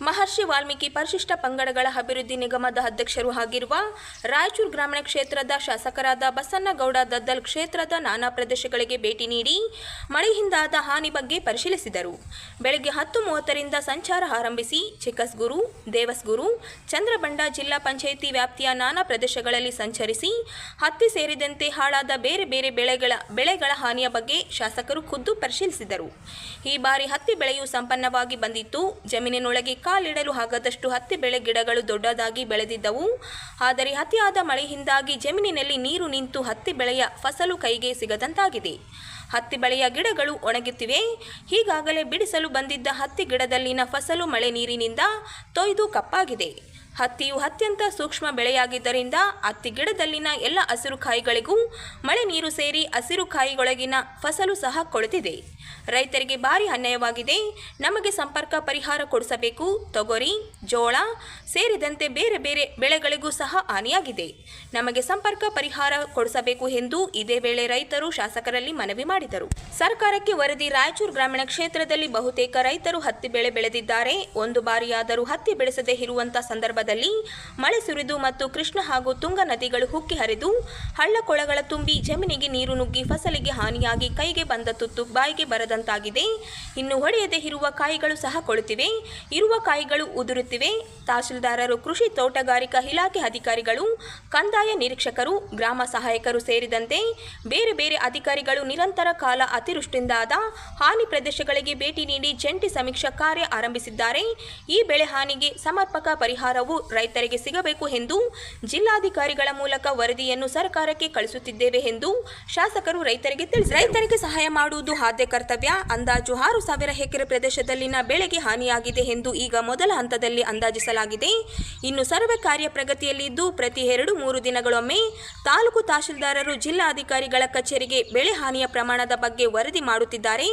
ಮಹರ್ಷಿ ವಾಲ್ಮೀಕಿ ಪರಿಶಿಷ್ಟ ಪಂಗಡಗಳ ಅಭಿವೃದ್ಧಿ ನಿಗಮದ ಅಧ್ಯಕ್ಷರು ಆಗಿರುವ ರಾಯಚೂರು ಗ್ರಾಮೀಣ ಕ್ಷೇತ್ರದ ಶಾಸಕರಾದ ಬಸನ್ನಗೌಡ ದದ್ದಲ್ ಕ್ಷೇತ್ರದ ನಾನಾ ಪ್ರದೇಶಗಳಿಗೆ ಭೇಟಿ ನೀಡಿ ಮಳೆಯಿಂದಾದ ಹಾನಿ ಬಗ್ಗೆ ಪರಿಶೀಲಿಸಿದರು. ಬೆಳಗ್ಗೆ ಹತ್ತು ಮೂವತ್ತರಿಂದ ಸಂಚಾರ ಆರಂಭಿಸಿ ಚಿಕ್ಕಸ್ಗುರು, ದೇವಸ್ಗುರು, ಚಂದ್ರಬಂಡ ಜಿಲ್ಲಾ ಪಂಚಾಯಿತಿ ವ್ಯಾಪ್ತಿಯ ನಾನಾ ಪ್ರದೇಶಗಳಲ್ಲಿ ಸಂಚರಿಸಿ ಹತ್ತಿ ಸೇರಿದಂತೆ ಹಾಳಾದ ಬೇರೆ ಬೇರೆ ಬೆಳೆಗಳ ಬೆಳೆಗಳ ಹಾನಿಯ ಬಗ್ಗೆ ಶಾಸಕರು ಖುದ್ದು ಪರಿಶೀಲಿಸಿದರು. ಈ ಬಾರಿ ಹತ್ತಿ ಬೆಳೆಯು ಸಂಪನ್ನವಾಗಿ ಬಂದಿತ್ತು. ಜಮೀನಿನೊಳಗೆ ಕಾಲಿಡಲು ಆಗದಷ್ಟು ಹತ್ತಿ ಬೆಳೆ ಗಿಡಗಳು ದೊಡ್ಡದಾಗಿ ಬೆಳೆದಿದ್ದವು. ಆದರೆ ಅತಿಯಾದ ಮಳೆಯಿಂದಾಗಿ ಜಮೀನಿನಲ್ಲಿ ನೀರು ನಿಂತು ಹತ್ತಿ ಬೆಳೆಯ ಫಸಲು ಕೈಗೆ ಸಿಗದಂತಾಗಿದೆ. ಹತ್ತಿ ಬೆಳೆಯ ಗಿಡಗಳು ಒಣಗುತ್ತಿವೆ. ಹೀಗಾಗಲೇ ಬಿಡಿಸಲು ಬಂದಿದ್ದ ಹತ್ತಿ ಗಿಡದಲ್ಲಿನ ಫಸಲು ಮಳೆ ನೀರಿನಿಂದ ತೊಯ್ದು ಕಪ್ಪಾಗಿದೆ. ಹತ್ತಿಯು ಅತ್ಯಂತ ಸೂಕ್ಷ್ಮ ಬೆಳೆಯಾಗಿದ್ದರಿಂದ ಹತ್ತಿ ಗಿಡದಲ್ಲಿನ ಎಲ್ಲ ಹಸಿರು ಕಾಯಿಗಳಿಗೂ ಮಳೆ ನೀರು ಸೇರಿ ಹಸಿರು ಕಾಯಿಗೊಳಗಿನ ಫಸಲು ಸಹ ಕೊಳೆತಿದೆ. ರೈತರಿಗೆ ಭಾರಿ ಅನ್ಯಾಯವಾಗಿದೆ. ನಮಗೆ ಸಂಪರ್ಕ ಪರಿಹಾರ ಕೊಡಿಸಬೇಕು. ತೊಗರಿ, ಜೋಳ ಸೇರಿದಂತೆ ಬೇರೆ ಬೇರೆ ಬೆಳೆಗಳಿಗೂ ಸಹ ಹಾನಿಯಾಗಿದೆ. ನಮಗೆ ಸಂಪರ್ಕ ಪರಿಹಾರ ಕೊಡಿಸಬೇಕು ಎಂದು ಇದೇ ವೇಳೆ ರೈತರು ಶಾಸಕರಲ್ಲಿ ಮನವಿ ಮಾಡಿದರು. ಸರ್ಕಾರಕ್ಕೆ ವರದಿ ರಾಯಚೂರು ಗ್ರಾಮೀಣ ಕ್ಷೇತ್ರದಲ್ಲಿ ಬಹುತೇಕ ರೈತರು ಹತ್ತಿ ಬೆಳೆ ಬೆಳೆದಿದ್ದಾರೆ. ಒಂದು ಬಾರಿಯಾದರೂ ಹತ್ತಿ ಬೆಳೆಸದೇ ಇರುವಂತಹ ಸಂದರ್ಭದಲ್ಲಿ ಮಳೆ ಸುರಿದು ಮತ್ತು ಕೃಷ್ಣ ಹಾಗೂ ತುಂಗ ನದಿಗಳು ಹುಕ್ಕಿ ಹರಿದು ಹಳ್ಳಕೊಳಗಳ ತುಂಬಿ ಜಮೀನಿಗೆ ನೀರು ನುಗ್ಗಿ ಫಸಲಿಗೆ ಹಾನಿಯಾಗಿ ಕೈಗೆ ಬಂದ ತುತ್ತು ಬಾಯಿಗೆ ಬರದಂತಾಗಿದೆ. ಇನ್ನು ಹೊಡೆಯದೇ ಇರುವ ಕಾಯಿಗಳು ಸಹ ಕೊಳುತ್ತಿವೆ. ಇರುವ ಕಾಯಿಗಳು ಉದುರುತ್ತಿವೆ. ತಹಶೀಲ್ದಾರರು ಕೃಷಿ ತೋಟಗಾರಿಕಾ ಇಲಾಖೆ ಅಧಿಕಾರಿಗಳು, ಕಂದಾಯ ನಿರೀಕ್ಷಕರು, ಗ್ರಾಮ ಸಹಾಯಕರು ಸೇರಿದಂತೆ ಬೇರೆ ಬೇರೆ ಅಧಿಕಾರಿಗಳು ನಿರಂತರ ಕಾಲ ಅತಿವೃಷ್ಟಿಯಿಂದಾದ ಹಾನಿ ಪ್ರದೇಶಗಳಿಗೆ ಭೇಟಿ ನೀಡಿ ಜಂಟಿ ಸಮೀಕ್ಷಾ ಕಾರ್ಯ ಆರಂಭಿಸಿದ್ದಾರೆ. ಈ ಬೆಳೆ ಹಾನಿಗೆ ಸಮರ್ಪಕ ಪರಿಹಾರವು ರೈತರಿಗೆ ಸಿಗಬೇಕು ಎಂದು ಜಿಲ್ಲಾಧಿಕಾರಿಗಳ ಮೂಲಕ ವರದಿಯನ್ನು ಸರ್ಕಾರಕ್ಕೆ ಕಳಿಸುತ್ತಿದ್ದೇವೆ ಎಂದು ಶಾಸಕರು ರೈತರಿಗೆ ತಿಳಿಸಿ ರೈತರಿಗೆ ಸಹಾಯ ಮಾಡುವುದು ಆದ್ಯ ಕರ್ತವ್ಯ. ಅಂದಾಜು ಆರು ಸಾವಿರ ಎಕರೆ ಪ್ರದೇಶದಲ್ಲಿನ ಬೆಳೆಗೆ ಹಾನಿಯಾಗಿದೆ ಎಂದು ಈಗ ಮೊದಲ ಹಂತದಲ್ಲಿ ಅಂದಾಜಿಸಲಾಗಿದೆ. ಇನ್ನು ಸರ್ವೆ ಕಾರ್ಯ ಪ್ರಗತಿಯಲ್ಲಿದ್ದು ಪ್ರತಿ ಎರಡು ಮೂರು ದಿನಗಳೊಮ್ಮೆ ತಾಲೂಕು ತಹಶೀಲ್ದಾರರು ಜಿಲ್ಲಾಧಿಕಾರಿಗಳ ಕಚೇರಿಗೆ ಬೆಳೆ ಹಾನಿಯ ಪ್ರಮಾಣದ ಬಗ್ಗೆ ವರದಿ ಮಾಡುತ್ತಿದ್ದಾರೆ.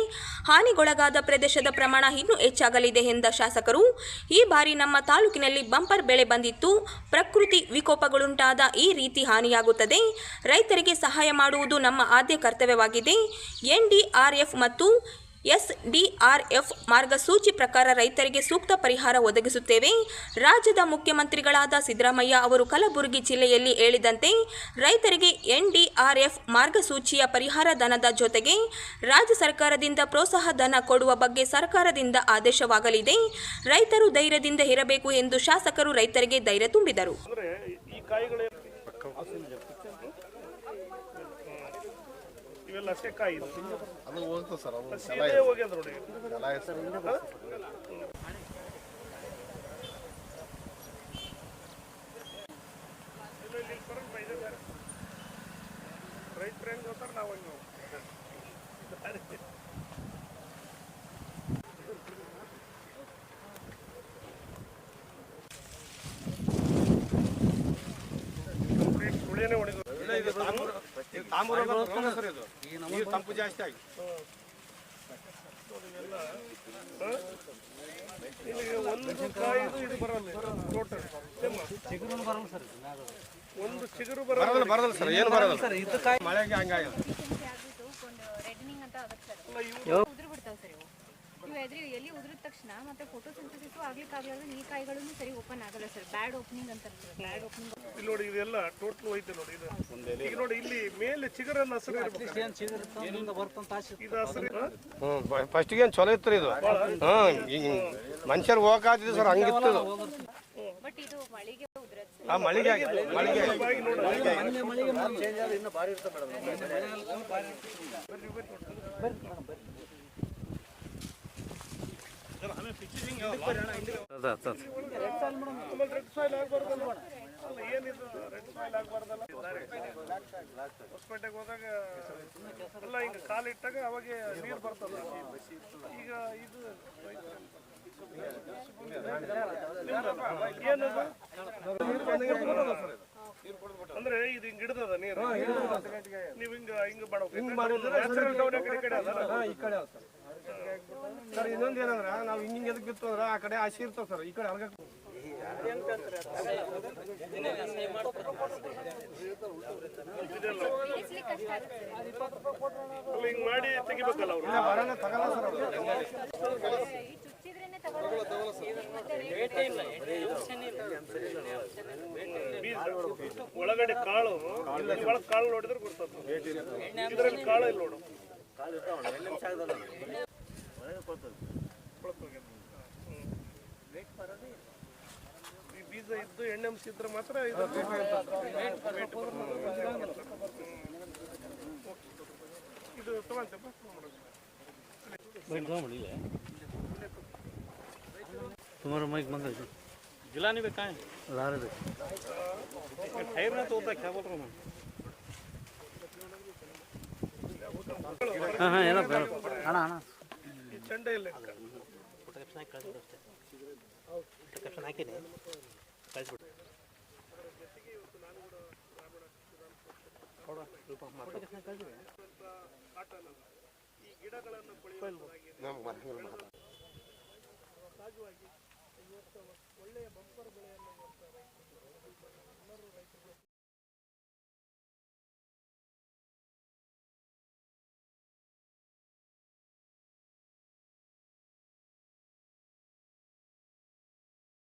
ಹಾನಿಗೊಳಗಾದ ಪ್ರದೇಶದ ಪ್ರಮಾಣ ಇನ್ನೂ ಹೆಚ್ಚಾಗಲಿದೆ ಎಂದ ಶಾಸಕರು, ಈ ಬಾರಿ ನಮ್ಮ ತಾಲೂಕಿನಲ್ಲಿ ಬಂಪರ್ ಬೆಳೆ ಬಂದಿತ್ತು. ಪ್ರಕೃತಿ ವಿಕೋಪಗಳುಂಟಾದ ಈ ರೀತಿ ಹಾನಿಯಾಗುತ್ತದೆ. ರೈತರಿಗೆ ಸಹಾಯ ಮಾಡುವುದು ನಮ್ಮ ಆದ್ಯ ಕರ್ತವ್ಯವಾಗಿದೆ. ಎನ್ಡಿಆರ್ಎಫ್ ಮತ್ತು ಎಸ್ಡಿಆರ್ಎಫ್ ಮಾರ್ಗಸೂಚಿ ಪ್ರಕಾರ ರೈತರಿಗೆ ಸೂಕ್ತ ಪರಿಹಾರ ಒದಗಿಸುತ್ತೇವೆ. ರಾಜ್ಯದ ಮುಖ್ಯಮಂತ್ರಿಗಳಾದ ಸಿದ್ದರಾಮಯ್ಯ ಅವರು ಕಲಬುರಗಿ ಜಿಲ್ಲೆಯಲ್ಲಿ ಹೇಳಿದಂತೆ, ರೈತರಿಗೆ ಎನ್ಡಿಆರ್ಎಫ್ ಮಾರ್ಗಸೂಚಿಯ ಪರಿಹಾರ ಧನದ ಜೊತೆಗೆ ರಾಜ್ಯ ಸರ್ಕಾರದಿಂದ ಪ್ರೋತ್ಸಾಹ ಧನ ಕೊಡುವ ಬಗ್ಗೆ ಸರ್ಕಾರದಿಂದ ಆದೇಶವಾಗಲಿದೆ. ರೈತರು ಧೈರ್ಯದಿಂದ ಇರಬೇಕು ಎಂದು ಶಾಸಕರು ರೈತರಿಗೆ ಧೈರ್ಯ ತುಂಬಿದರು. ಇವೆಲ್ಲ ಅಷ್ಟೇ ಕಾಯಿ ಇದು. ಅದು ಹೋಗ್ತದೆ ಸರ್ ಅದು ಹೋಗ್ಯದ ನೋಡಿ. ಇಲ್ಲ, ಇಲ್ಲಿ ಇದೆ. ರೈತ್ರು ಹೆಂಗ್ ಹೋಗ್ತಾರ ನಾವು ಹಂಗೆ ಹೋಗ್ತೀವಿ. ಕಂಪ್ಲೀಟ್ ಸರ್ ಹೊಡಿದು ನೀರು ತಂಪು ಜಾಸ್ತಿ ಆಗಿ ಒಂದು ಕಾಯಿದು ಇದು ಬರಲ್ಲ ಟೋಟಲ್ ಒಂದು ಚಿಗುರು ಬರಲ್ಲ. ಬರಲ್ಲ ಬರಲ್ಲ ಸರ್ ಏನು ಬರಲ್ಲ. ಮಳೆಗೆ ಹಂಗಾಗಿದೆ. ರೆಡ್ನಿಂಗ್ ಅಂತ ಆಗತ್ತೆ ಸರ್ ಉದುರು ಬಿಡ್ತಾವೆ ಸರ್ ಇವು. ಇವು ಎದ್ರಿ ಎಲ್ಲಿ ಉದುರಿದ ತಕ್ಷಣ ಮತ್ತೆ ಫೋಟೋ ಸಿಂಥಸಿಸ್ ಆಗ್ಲಿಕ್ಕೆ ಆಗಲ್ಲ ಈ ಕಾಯಿಗಳನ್ನು ಸರಿ ಓಪನ್ ಆಗಲ್ಲ ಸರ್. ಬ್ಯಾಡ್ ಓಪನಿಂಗ್ ಅಂತ ಬ್ಯಾಡ್ ಓಪನಿಂಗ್ ಇಲ್ಲಿ ನೋಡಿ ಇದೆಲ್ಲ ಟೋಟಲ್ ಹೋಯ್ತು ನೋಡಿ ಇದು. ಈಗ ನೋಡಿ ಇಲ್ಲಿ ಮೇಲೆ ಚಿಗರನ್ನ ಹಸಿರು ಇರ್ಬೇಕು. ಇದು ಹಸಿರು? ಹ್ಞೂ ಫಸ್ಟಿಗೆ ಏನು ಚಲೋ ಇತ್ತು ರೀ ಇದು ಹ್ಞೂ ಈಗ ಮನುಷ್ಯರು ಹೋಗಾತಿದ್ದು ಸರ್ ಹಂಗಿತ್ತು ಇದು. ಬಟ್ ಇದು ಮಳೆಗೆ ಉದುರದ್ ಆ ಮಳಿಗೆ ಮಳೆಗೆ ಆಮೇಲೆ ರೆಡ್ ಸಾಯಿಲ್ ಆಗ್ಬಾರ್ದಲ್ಲ ಅಲ್ಲ ಏನಿದು ರೆಡ್ ಸಾಯಿಲ್ ಆಗ್ಬಾರ್ದಲ್ಲ? ಹೊಸಪೇಟೆಗೆ ಹೋದಾಗ ಎಲ್ಲ ಹಿಂಗ ಕಾಲಿಟ್ಟಾಗ ಅವಾಗ ನೀರು ಬರ್ತದ. ಈಗ ಇದು. ಅಂದ್ರೆ ಇದು ಹಿಂಗ್ ಹಿಡ್ದದ ನೀರು? ನೀವು ಹಿಂಗ ಹಿಂಗ ಮಾಡ್ಬೇಕು. ಸರ್ ಇನ್ನೊಂದು ಏನಂದ್ರ ನಾವು ಹಿಂಗೆ ಎದಕ್ಕೆ ಬಿತ್ತು ಅಂದ್ರೆ ಆ ಕಡೆ ಆಶಿ ಇರ್ತಾವ ಸರ್ ಈ ಕಡೆ ಹಿಂಗ್. ಮಾಡಿ ತೆಗಿಬೇಕಲ್ಲ ಅವ್ರು? ಬರೋಣ ತಗಲ್ಲ ಸರ್ ಒಳಗಡೆ ಕಾಳು ಕಾಳು ನೋಡಿದ್ರೆ ಗೊತ್ತಾಗ್ತದೆ. ಇದರಲ್ಲಿ ಕಾಳು ಇಲ್ಲ ನೋಡು. ಬೀಜ ಇದ್ದು ಎಣ್ಣೆ ಅಂಶ ಇದ್ರೆ ಮಾತ್ರ ಇದು weight ಬರ್ತದೆ. ಇದು ತಗೊಂತಪ್ಪ तुम्हारा माइक बंद है जिला नहीं बेका है ला रहे थे टायर ना तो होता क्या बोल रहा हूँ हाँ हाँ ये ना ಅಣ್ಣ ಅಣ್ಣ ಈ ಚೆಂಡೆ ಇಲ್ಲ ತಕ್ಷಣ ಹಾಕಿದೆ ಕಳಿಸ್ಬಿಟ್ಟು ನಮ್ಗೆ ಮರ ಸಹಜವಾಗಿ ನಾವು ಒಳ್ಳೆಯ ಬಂಪರ್ ಬೆಳೆಯನ್ನು